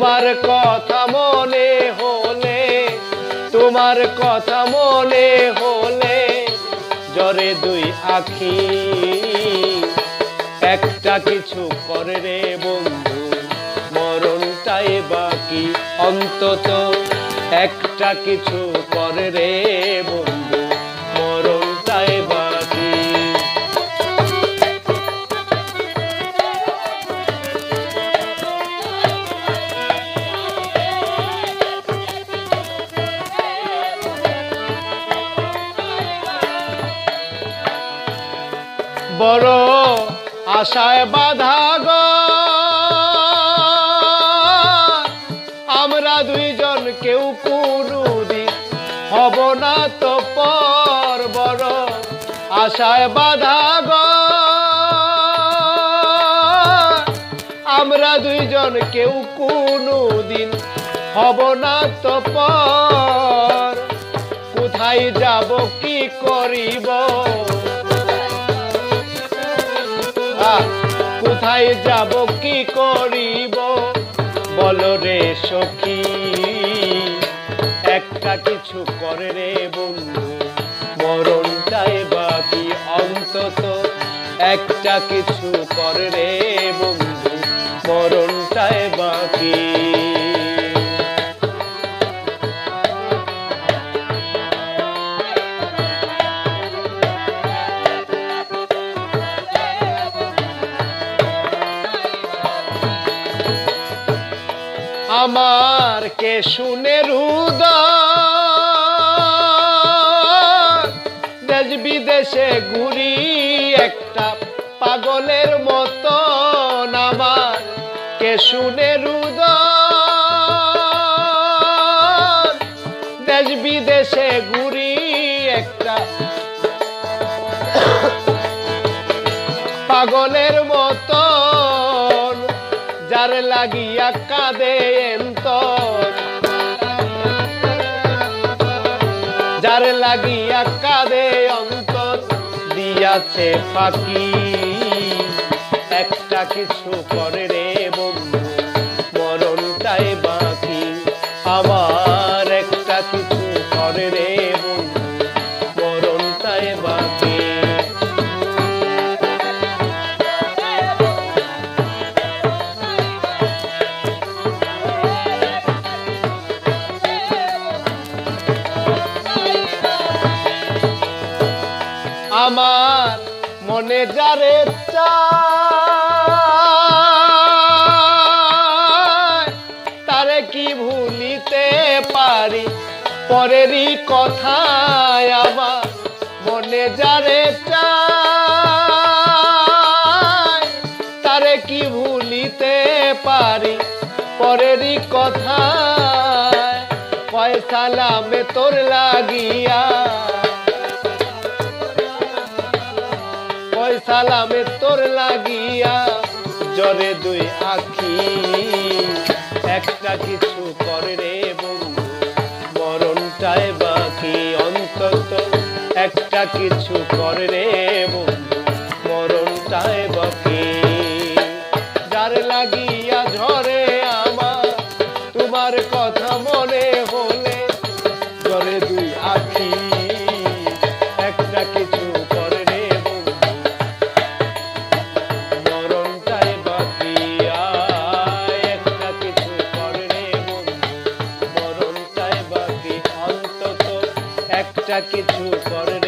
তোমার কথা মনে হলে, তোমার কথা মনে হলে জরে দুই আখি, একটা কিছু করে রে বন্ধু, মরণটাই বাকি অন্তত, একটা কিছু করে রে বন্ধু। বড় আশায় বাধা গো। আমরা দুইজন কেউ কোনদিন হব না তো পর বড় আশায় বাধা গো। আমরা দুইজন কেউ কোনদিন হব না তো পর। কোথায় যাব, কি করিব? কোথায় যাব, কি করিব? বল রে সখী, একটা কিছু করে রে বন্ধু, মরণটাই বাকি অন্তত। একটা কিছু করে রে আমার কে শুনে রুদ দেশ বিদেশে ঘুরি একটা পাগলের মতন আমার কে শুনে রুদ দেশ বিদেশে ঘুরি একটা পাগলের মতন, যার লাগিয়া কাঁদে দিয়াছে ফাঁকি একটা কিছু করে রে বন্ধু মরণটাই বাকি। আমার যারে তারে কি ভুলিতে পারি? পরেরই কথায় আমার মনে যারে তারে কি ভুলিতে পারি? পরেরই কথায় পয়সালামে তোর লাগিয়া সালামে তোর লাগিয়া জরে দুই আখি। একটা কিছু করে রে বন্ধু, মরণটাই বাকি অন্তত। একটা কিছু করে রে বন্ধু, মরণটাই বাকি। যার লাগিয়া ঝরে কিছু করে